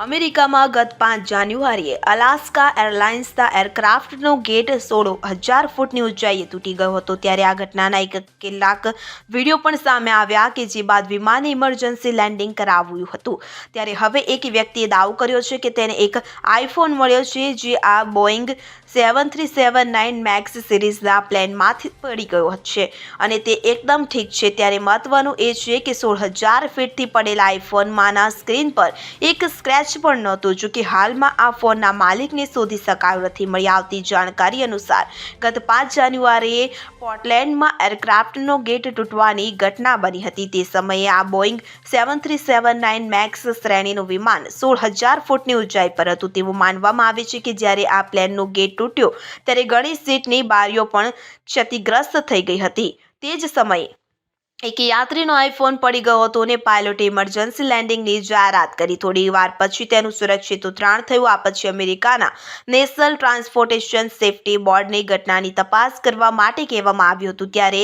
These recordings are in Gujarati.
અમેરિકામાં ગત પાંચ જાન્યુઆરીએ અલાસ્કા એરલાઇન્સના એરક્રાફ્ટનો ગેટ સોળ હજાર ફૂટની ઊંચાઈએ તૂટી ગયો હતો. ત્યારે આ ઘટનાના એક કેટલાક વીડિયો પણ સામે આવ્યા કે જે બાદ વિમાને ઇમરજન્સી લેન્ડિંગ કરાવ્યું હતું. ત્યારે હવે એક વ્યક્તિએ દાવો કર્યો છે કે તેને એક આઈફોન મળ્યો છે જે આ Boeing seven three seven nine Max સિરીઝના પ્લેનમાંથી પડી ગયો છે અને તે એકદમ ઠીક છે. ત્યારે મહત્વનું એ છે કે સોળ હજાર ફીટથી પડેલા આઈફોનમાંના સ્ક્રીન પર એક સ્ક્રેચ પણ નહોતું જો કે હાલમાં આ ફોનના માલિકને શોધી શકાયો નથી. મળી આવતી જાણકારી અનુસાર, ગત પાંચ જાન્યુઆરીએ પોર્ટલેન્ડમાં એરક્રાફ્ટનો ગેટ તૂટવાની ઘટના બની હતી. તે સમયે આ Boeing seven three seven nine Max શ્રેણીનું વિમાન સોળ હજાર ફૂટની ઊંચાઈ પર હતું. તેવું માનવામાં આવે છે કે જ્યારે આ પ્લેનનો ગેટ તૂટ્યો, ત્યારે ઘણી સીટની બારીઓ પણ ક્ષતિગ્રસ્ત થઈ ગઈ હતી. તે જ સમયે એક યાત્રીનો આઈફોન પડી ગયો હતો અને પાયલોટે ઇમરજન્સી લેન્ડિંગની જાહેરાત કરી. થોડી વાર પછી તેનું સુરક્ષિત ઉતરાણ થયું. આ પછી અમેરિકાના નેશનલ ટ્રાન્સપોર્ટેશન સેફ્ટી બોર્ડની ઘટનાની તપાસ કરવા માટે કહેવામાં આવ્યું હતું. ત્યારે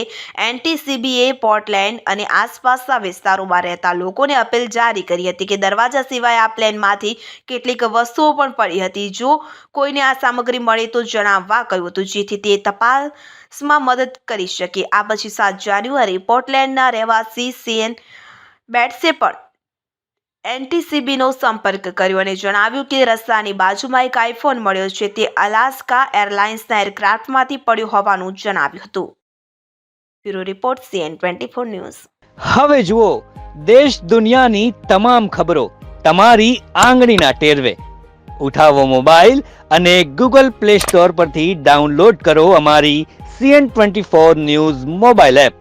એનટીસીબીએ પોર્ટલેન્ડ અને આસપાસના વિસ્તારોમાં રહેતા લોકોને અપીલ જારી કરી હતી કે દરવાજા સિવાય આ પ્લેનમાંથી કેટલીક વસ્તુઓ પણ પડી હતી. જો કોઈને આ સામગ્રી મળે તો જણાવવા કહ્યું હતું, જેથી તે તપાસમાં મદદ કરી શકે. આ પછી સાત જાન્યુઆરી પોર્ટલેન્ડના રહેવાસી સીએન બેટ્સે પણ એનટીસીબીનો સંપર્ક કર્યો અને જણાવ્યું કે રસ્તાની બાજુમાં એક આઈફોન મળ્યો છે, તે અલાસ્કા એરલાઇન્સના એરક્રાફ્ટમાંથી પડ્યું હોવાનું જણાવ્યું હતું. Bureau report, CN twenty four news. હવે જુઓ, દેશ દુનિયાની તમામ ખબરો તમારી આંગળીના ટેરવે. ઉઠાવો મોબાઈલ અને ગૂગલ પ્લે સ્ટોર પરથી ડાઉનલોડ કરો અમારી CN twenty four news mobile app.